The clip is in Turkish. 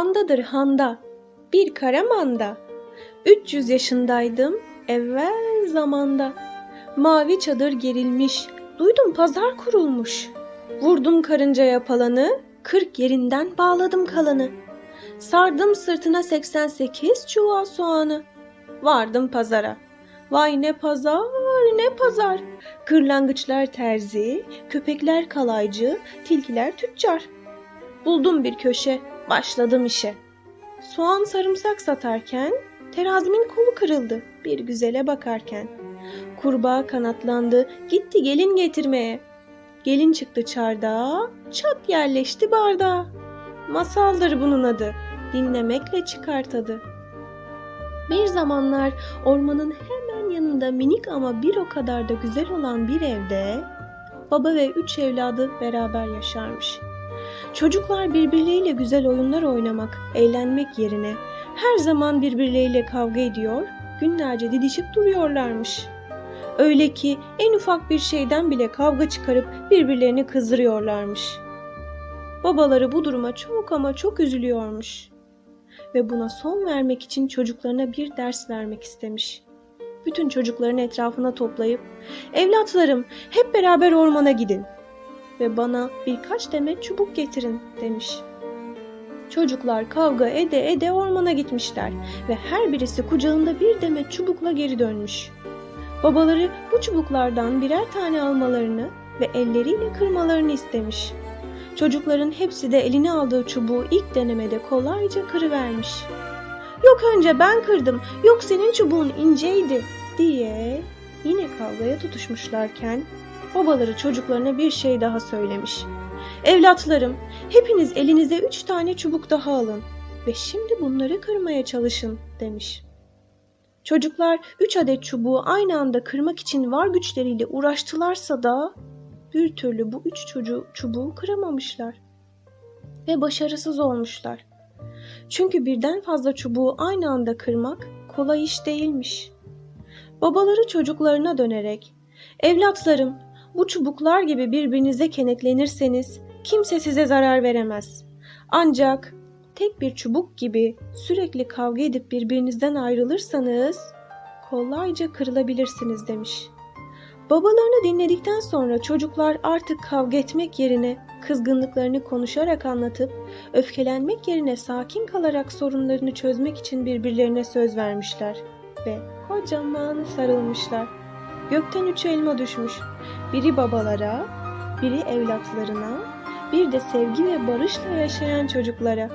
Handadır handa, bir karamanda. 300 yaşındaydım evvel zamanda. Mavi çadır gerilmiş, duydum pazar kurulmuş. Vurdum karıncaya palanı, 40 yerinden bağladım kalanı. Sardım sırtına 88 çuval soğanı. Vardım pazara. Vay ne pazar, ne pazar. Kırlangıçlar terzi, köpekler kalaycı, tilkiler tüccar. Buldum bir köşe, başladım işe. Soğan sarımsak satarken terazimin kolu kırıldı bir güzele bakarken. Kurbağa kanatlandı, gitti gelin getirmeye. Gelin çıktı çardağa, çat yerleşti bardağa. Masaldır bunun adı, dinlemekle çıkar tadı. Bir zamanlar ormanın hemen yanında minik ama bir o kadar da güzel olan bir evde baba ve üç evladı beraber yaşarmış. Çocuklar birbirleriyle güzel oyunlar oynamak, eğlenmek yerine her zaman birbirleriyle kavga ediyor, günlerce didişip duruyorlarmış. Öyle ki en ufak bir şeyden bile kavga çıkarıp birbirlerini kızdırıyorlarmış. Babaları bu duruma çok ama çok üzülüyormuş ve buna son vermek için çocuklarına bir ders vermek istemiş. Bütün çocuklarını etrafına toplayıp "Evlatlarım, hep beraber ormana gidin ve bana birkaç demet çubuk getirin." demiş. Çocuklar kavga ede ede ormana gitmişler ve her birisi kucağında bir demet çubukla geri dönmüş. Babaları bu çubuklardan birer tane almalarını ve elleriyle kırmalarını istemiş. Çocukların hepsi de eline aldığı çubuğu ilk denemede kolayca kırıvermiş. Yok önce ben kırdım, yok senin çubuğun inceydi diye yine kavgaya tutuşmuşlarken babaları çocuklarına bir şey daha söylemiş. Evlatlarım, hepiniz elinize üç tane çubuk daha alın ve şimdi bunları kırmaya çalışın demiş. Çocuklar üç adet çubuğu aynı anda kırmak için var güçleriyle uğraştılarsa da bir türlü bu üç çocuğu çubuğu kıramamışlar ve başarısız olmuşlar. Çünkü birden fazla çubuğu aynı anda kırmak kolay iş değilmiş. Babaları çocuklarına dönerek, "Evlatlarım, bu çubuklar gibi birbirinize kenetlenirseniz kimse size zarar veremez. Ancak tek bir çubuk gibi sürekli kavga edip birbirinizden ayrılırsanız kolayca kırılabilirsiniz." demiş. Babalarını dinledikten sonra çocuklar artık kavga etmek yerine kızgınlıklarını konuşarak anlatıp öfkelenmek yerine sakin kalarak sorunlarını çözmek için birbirlerine söz vermişler ve kocaman sarılmışlar. Gökten üç elma düşmüş. Biri babalara, biri evlatlarına, bir de sevgi ve barışla yaşayan çocuklara.